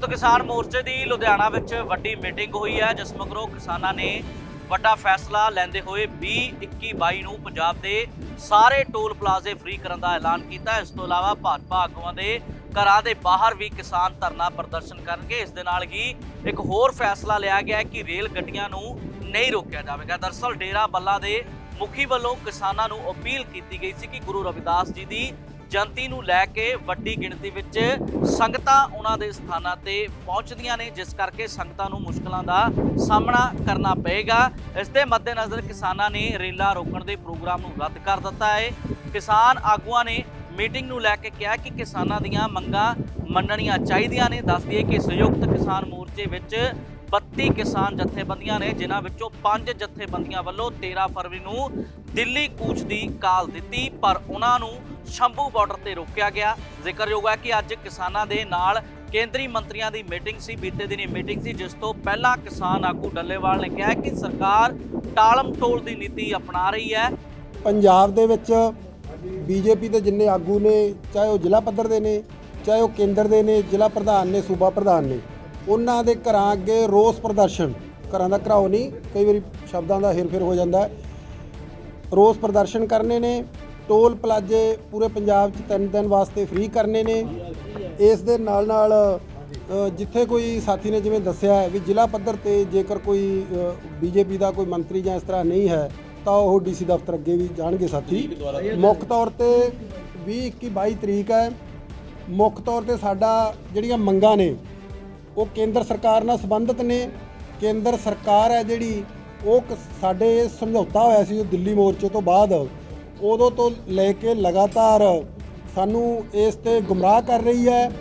ਸੰਯੁਕਤ ਕਿਸਾਨ ਮੋਰਚੇ ਦੀ ਲੁਧਿਆਣਾ ਵਿੱਚ ਵੱਡੀ ਮੀਟਿੰਗ ਹੋਈ ਹੈ, ਜਿਸ ਮਗਰੋਂ ਕਿਸਾਨਾਂ ਨੇ ਵੱਡਾ ਫੈਸਲਾ ਲੈਂਦੇ ਹੋਏ 20 21 22 ਨੂੰ ਪੰਜਾਬ ਦੇ ਸਾਰੇ ਟੋਲ ਪਲਾਜ਼ੇ ਫ੍ਰੀ ਕਰਨ ਦਾ ਐਲਾਨ ਕੀਤਾ। ਇਸ ਤੋਂ ਇਲਾਵਾ ਭਾਜਪਾ ਆਗੂਆਂ ਦੇ ਘਰਾਂ ਦੇ ਬਾਹਰ ਵੀ ਕਿਸਾਨ ਧਰਨਾ ਪ੍ਰਦਰਸ਼ਨ ਕਰਨਗੇ। ਇਸ ਦੇ ਨਾਲ ਹੀ ਇੱਕ ਹੋਰ ਫੈਸਲਾ ਲਿਆ ਗਿਆ ਕਿ ਰੇਲ ਗੱਡੀਆਂ ਨੂੰ ਨਹੀਂ ਰੋਕਿਆ ਜਾਵੇਗਾ। ਦਰਸਲ ਡੇਰਾ ਬੱਲਾ ਦੇ ਮੁਖੀ ਵੱਲੋਂ ਕਿਸਾਨਾਂ ਨੂੰ ਅਪੀਲ ਕੀਤੀ ਗਈ ਸੀ ਕਿ ਗੁਰੂ ਰਵਿਦਾਸ ਜੀ ਦੀ ਜਯੰਤੀ ਨੂੰ ਲੈ ਕੇ ਵੱਡੀ ਗਿਣਤੀ ਵਿੱਚ ਸੰਗਤਾਂ ਉਹਨਾਂ ਦੇ ਸਥਾਨਾਂ ਤੇ ਪਹੁੰਚਦੀਆਂ ਨੇ, ਜਿਸ ਕਰਕੇ ਸੰਗਤਾਂ ਨੂੰ ਮੁਸ਼ਕਲਾਂ ਦਾ ਸਾਹਮਣਾ ਕਰਨਾ ਪਏਗਾ। ਇਸ ਦੇ ਮੱਦੇਨਜ਼ਰ ਕਿਸਾਨਾਂ ਨੇ ਰੇਲਾਂ ਰੋਕਣ ਦੇ ਪ੍ਰੋਗਰਾਮ ਨੂੰ ਰੱਦ ਕਰ ਦਿੱਤਾ ਹੈ। ਕਿਸਾਨ ਆਗੂਆਂ ਨੇ ਮੀਟਿੰਗ ਨੂੰ ਲੈ ਕੇ ਕਿਹਾ ਕਿ ਕਿਸਾਨਾਂ ਦੀਆਂ ਮੰਗਾਂ ਮੰਨਣੀਆਂ ਚਾਹੀਦੀਆਂ ਨੇ। ਦੱਸਦੀ ਦਈਏ ਕਿ ਸੰਯੁਕਤ ਕਿਸਾਨ ਮੋਰਚੇ ਵਿੱਚ 32 ਕਿਸਾਨ ਜਥੇਬੰਦੀਆਂ ਨੇ, ਜਿਨ੍ਹਾਂ ਵਿੱਚੋਂ 5 ਜਥੇਬੰਦੀਆਂ ਵੱਲੋਂ 13 ਫਰਵਰੀ ਨੂੰ ਦਿੱਲੀ ਕੂਚ ਦੀ ਕਾਲ ਦਿੱਤੀ, ਪਰ ਉਹਨਾਂ ਨੂੰ ਸ਼ੰਭੂ ਬਾਰਡਰ ਤੇ ਰੋਕਿਆ ਗਿਆ। ਜ਼ਿਕਰਯੋਗ ਹੈ ਕਿ ਅੱਜ ਕਿਸਾਨਾਂ ਦੇ ਨਾਲ ਕੇਂਦਰੀ ਮੰਤਰੀਆਂ ਦੀ ਮੀਟਿੰਗ ਸੀ, ਬੀਤੇ ਦਿਨੀ ਮੀਟਿੰਗ ਸੀ, ਜਿਸ ਤੋਂ ਪਹਿਲਾਂ ਕਿਸਾਨ ਆਗੂ ਡੱਲੇਵਾਲ ਨੇ ਕਿਹਾ ਕਿ ਸਰਕਾਰ ਟਾਲਮ ਟੋਲ ਦੀ ਨੀਤੀ ਅਪਣਾ ਰਹੀ ਹੈ। ਪੰਜਾਬ ਦੇ ਵਿੱਚ ਬੀਜੇਪੀ ਦੇ ਜਿੰਨੇ ਆਗੂ ਨੇ, ਚਾਹੇ ਉਹ ਜ਼ਿਲ੍ਹਾ ਪੱਧਰ ਦੇ ਨੇ, ਚਾਹੇ ਉਹ ਕੇਂਦਰ ਦੇ ਨੇ, ਜ਼ਿਲ੍ਹਾ ਪ੍ਰਧਾਨ ਨੇ, ਸੂਬਾ ਪ੍ਰਧਾਨ ਨੇ ਉਹਨਾਂ ਦੇ ਘਰਾਂ ਅੱਗੇ ਰੋਸ ਪ੍ਰਦਰਸ਼ਨ। ਘਰਾਂ ਦਾ ਘਰਾਓ ਨਹੀਂ, ਕਈ ਵਾਰੀ ਸ਼ਬਦਾਂ ਦਾ ਹੇਰਫੇਰ ਹੋ ਜਾਂਦਾ ਹੈ। ਰੋਸ ਪ੍ਰਦਰਸ਼ਨ ਕਰਨੇ ਨੇ, ਟੋਲ ਪਲਾਜ਼ੇ ਪੂਰੇ ਪੰਜਾਬ 'ਚ ਤਿੰਨ ਦਿਨ ਵਾਸਤੇ ਫ੍ਰੀ ਕਰਨੇ ਨੇ। ਇਸ ਦੇ ਨਾਲ ਨਾਲ ਜਿੱਥੇ ਕੋਈ ਸਾਥੀ ਨੇ ਜਿਵੇਂ ਦੱਸਿਆ ਵੀ ਜ਼ਿਲ੍ਹਾ ਪੱਧਰ ਤੇ ਜੇਕਰ ਕੋਈ ਬੀਜੇਪੀ ਦਾ ਕੋਈ ਮੰਤਰੀ ਜਾਂ ਇਸ ਤਰ੍ਹਾਂ ਨਹੀਂ ਹੈ, ਤਾਂ ਉਹ ਡੀਸੀ ਦਫ਼ਤਰ ਅੱਗੇ ਵੀ ਜਾਣਗੇ ਸਾਥੀ। ਮੁੱਖ ਤੌਰ ਤੇ 20 21 22 ਤਰੀਕ ਹੈ। ਮੁੱਖ ਤੌਰ ਤੇ ਸਾਡਾ ਜਿਹੜੀਆਂ ਮੰਗਾਂ ਨੇ ਉਹ ਕੇਂਦਰ ਸਰਕਾਰ ਨਾਲ ਸੰਬੰਧਿਤ ਨੇ। ਕੇਂਦਰ ਸਰਕਾਰ ਹੈ ਜਿਹੜੀ, ਉਹ ਕ- ਸਾਡੇ ਸਮਝੌਤਾ ਹੋਇਆ ਸੀ ਜੋ ਦਿੱਲੀ ਮੋਰਚੇ ਤੋਂ ਬਾਅਦ। ਉਦੋਂ ਤੋਂ ਲੈ ਕੇ ਲਗਾਤਾਰ ਸਾਨੂੰ ਇਸ ਤੇ ਗੁੰਮਰਾਹ ਕਰ ਰਹੀ ਹੈ।